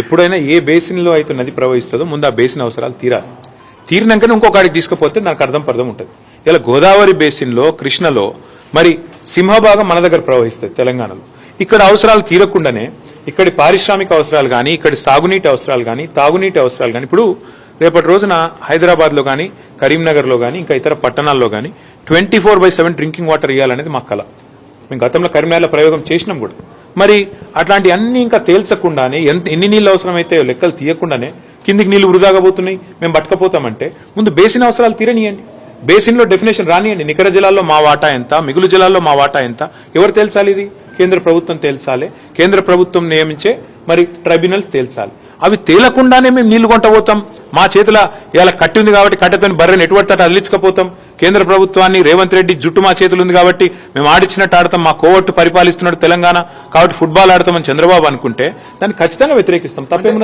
ఎప్పుడైనా ఏ బేసిన్లో అయితే నది ప్రవహిస్తుందో ముందు ఆ బేసిన్ అవసరాలు తీరాలి. తీరినాకనే ఇంకొకడికి తీసుకుపోతే నాకు అర్థం పర్థం ఉంటుంది. ఇలా గోదావరి బేసిన్లో కృష్ణలో మరి సింహభాగం మన దగ్గర ప్రవహిస్తుంది తెలంగాణలో. ఇక్కడ అవసరాలు తీరకుండానే ఇక్కడి పారిశ్రామిక అవసరాలు కానీ ఇక్కడి సాగునీటి అవసరాలు కానీ తాగునీటి అవసరాలు కానీ ఇప్పుడు రేపటి రోజున హైదరాబాద్లో కానీ కరీంనగర్లో కానీ ఇంకా ఇతర పట్టణాల్లో కానీ twenty four by seven drinking water ఇవ్వాలనేది మా కళ మేము గతంలో కరీంనగర్లో ప్రయోగం చేసినాం కూడా. మరి అట్లాంటి అన్ని ఇంకా తేల్చకుండానే ఎంత ఎన్ని నీళ్ళు అవసరమైతే లెక్కలు తీయకుండానే కిందికి నీళ్ళు వృధాగా పోతున్నాయి మేము పట్టుకపోతామంటే ముందు బేసిన్ అవసరాలు తీరనియండి. బేసిన్లో డెఫినేషన్ రానియండి. నికర జలాల్లో మా వాటా ఎంత మిగులు జలాల్లో మా వాటా ఎంత? ఎవరు తేల్చాలి ఇది? కేంద్ర ప్రభుత్వం తేల్చాలి. కేంద్ర ప్రభుత్వం నియమించే మరి ట్రైబ్యునల్స్ తేల్చాలి. అవి తేలకుండానే మేము నీళ్ళు కొంట పోతాం మా చేతిలో ఇలా కట్టి ఉంది కాబట్టి కట్టెతోని బర్రెని ఎటువంటి తట అల్లించకపోతాం. కేంద్ర ప్రభుత్వాన్ని రేవంత్ రెడ్డి జుట్టు మా చేతులు ఉంది కాబట్టి మేము ఆడిచ్చినట్టు ఆడతాం. మా కోవట్టు పరిపాలిస్తున్నాడు తెలంగాణ కాబట్టి ఫుట్బాల్ ఆడతామని చంద్రబాబు అనుకుంటే దాన్ని ఖచ్చితంగా వ్యతిరేకిస్తాం. తప్పేమున్నది?